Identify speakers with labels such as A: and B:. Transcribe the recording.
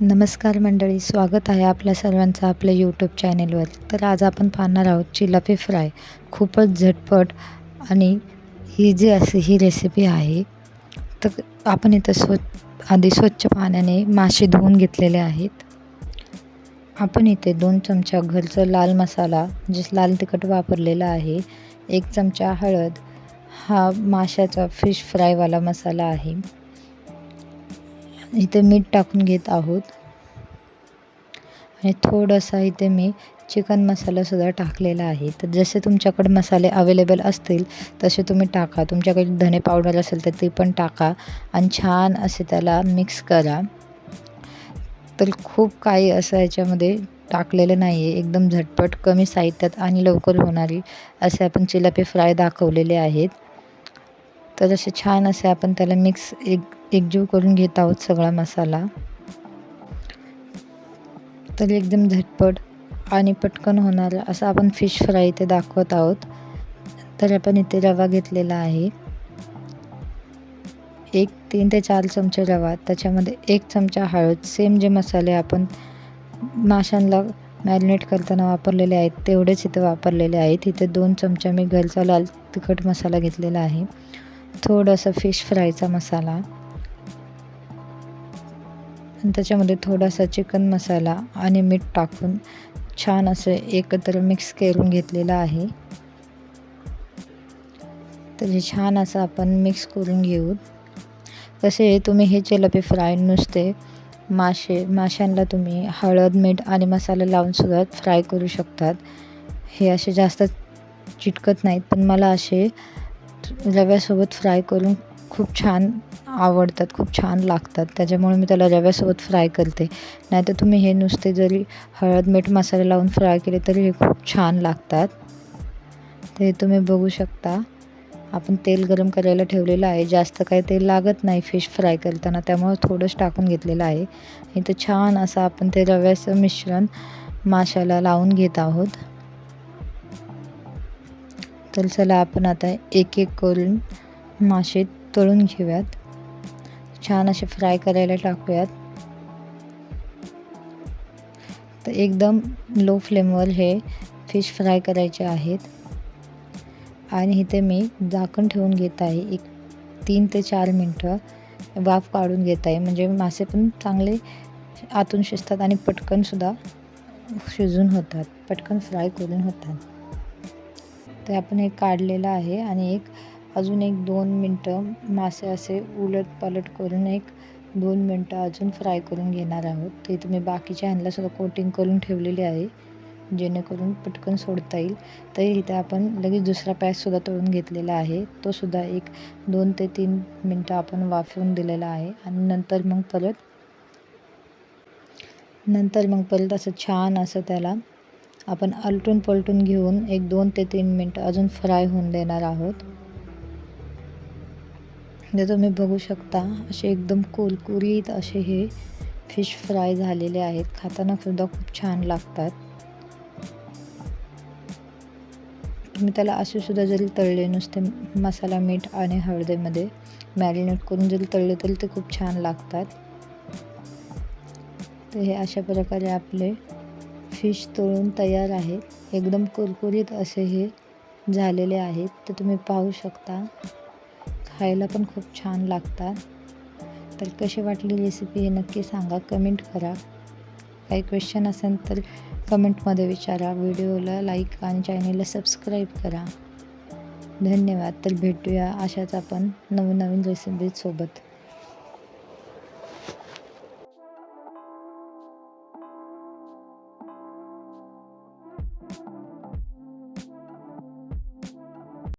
A: नमस्कार मंडळी स्वागत आहे आपल्या सर्वांचं आपल्या यूट्यूब चॅनेलवर तर आज आपण पाहणार आहोत चिलापी फ्राय. खूपच झटपट आणि इझी अशी ही रेसिपी आहे. तर आपण इथं स्व आधी स्वच्छ पाण्याने मासे धुवून घेतलेले आहेत. आपण इथे दोन चमचा घरचं लाल मसाला जे लाल तिखट वापरलेला आहे एक चमचा हळद हा माशाचा फिश फ्रायवाला मसाला आहे. इथे मीठ टाकून घेत आहोत. आणि थोडासा इथे मी चिकन मसालासुद्धा टाकलेला आहे. तर जसे तुमच्याकडे मसाले अवेलेबल असतील तसे तुम्ही टाका. तुमच्याकडे धने पावडर असेल तर ते पण टाका. आणि छान असे त्याला मिक्स करा. तर खूप काही असं याच्यामध्ये टाकलेलं नाही आहे एकदम झटपट कमी साहित्यात आणि लवकर होणारी असे आपण चिलापे फ्राय दाखवलेले आहेत. तर असे छान असे आपण त्याला मिक्स एक एकजीव करून घेत आहोत सगळा मसाला. तर एकदम झटपट आणि पटकन होणारा असं आपण फिश फ्राय इथे दाखवत आहोत. तर आपण इथे रवा घेतलेला आहे. एक तीन ते चार चमचे रवा त्याच्यामध्ये एक चमचा हळद सेम जे मसाले आपण माशांना मॅरिनेट करताना वापरलेले आहेत तेवढेच इथे वापरलेले आहेत. इथे दोन चमचा मी घरचा लाल तिखट मसाला घेतलेला आहे. थोडंसं फिश फ्रायचा मसाला. त्याच्यामध्ये थोडासा चिकन मसाला आणि मीठ टाकून छान असं एकत्र मिक्स करून घेतलेलं आहे. तर हे छान असं आपण मिक्स करून घेऊ. तसे तुम्ही हे चिलपी फ्राय नुसते मासे माशांना तुम्ही हळद मीठ आणि मसाला लावूनसुद्धा फ्राय करू शकतात. हे असे जास्त चिटकत नाहीत पण मला असे रव्यासोबत फ्राय करून खूप छान आवडतात खूप छान लागतात. त्याच्यामुळे मी त्याला रव्यासोबत फ्राय करते. नाहीतर तुम्ही हे नुसते जरी हळद मीठ मसाले लावून फ्राय केले तरी हे खूप छान लागतात. ते तुम्ही बघू शकता. आपण तेल गरम करायला ठेवलेलं आहे. जास्त काही तेल लागत नाही फिश फ्राय करताना. त्यामुळे थोडंच टाकून घेतलेलं आहे. इथं छान असं आपण ते रव्याचं मिश्रण माशाला लावून घेत आहोत. तर चला आपण आता एक एक करून मासे तळून घेऊयात. छान असे फ्राय करायला टाकूयात. तर एकदम लो फ्लेमवर हे फिश फ्राय करायचे आहेत. आणि इथे मी झाकण ठेवून घेत आहे. एक तीन ते चार मिनटं वाफ काढून घेत आहे. म्हणजे मासे पण चांगले आतून शिजतात आणि पटकनसुद्धा शिजून होतात. पटकन फ्राय करून होतात. ते आपण एक काढलेलं आहे आणि एक अजून एक दोन मिनटं मासे असे उलट पलट करून एक दोन मिनटं अजून फ्राय करून घेणार आहोत. ते तुम्ही बाकीच्या ह्यांना सुद्धा कोटिंग करून ठेवलेली आहे जेणेकरून पटकन सोडता येईल. तर इथे आपण लगेच दुसरा पॅचसुद्धा तळून घेतलेला आहे. तो सुद्धा एक दोन ते तीन मिनटं आपण वाफवून दिलेला आहे आणि नंतर मग परत नंतर मग परत असं छान असं त्याला आपण आलटून पलटून घेऊन एक दोन ते तीन मिनटं अजून फ्राय होऊन देणार आहोत. जे तुम्ही बघू शकता. असे एकदम कुरकुरीत असे हे फिश फ्राय झालेले आहेत. खाताना सुद्धा खूप छान लागतात. तुम्ही त्याला असे सुद्धा जरी तळले नुसते मसाला मीठ आणि हळदीमध्ये मॅरिनेट करून जरी तळले तरी ते खूप छान लागतात. तर हे अशा प्रकारे आपले फिश तळून तयार आहेत. एकदम कुरकुरीत असे हे झालेले आहेत. तर तुम्ही पाहू शकता. खायला पण खूप छान लागतात. तर कशी वाटली रेसिपी हे नक्की सांगा. कमेंट करा. काही क्वेश्चन असेल तर कमेंटमध्ये विचारा. व्हिडिओला लाईक आणि चॅनेलला सबस्क्राईब करा. धन्यवाद. तर भेटूया अशाच आपण नवनवीन रेसिपीसोबत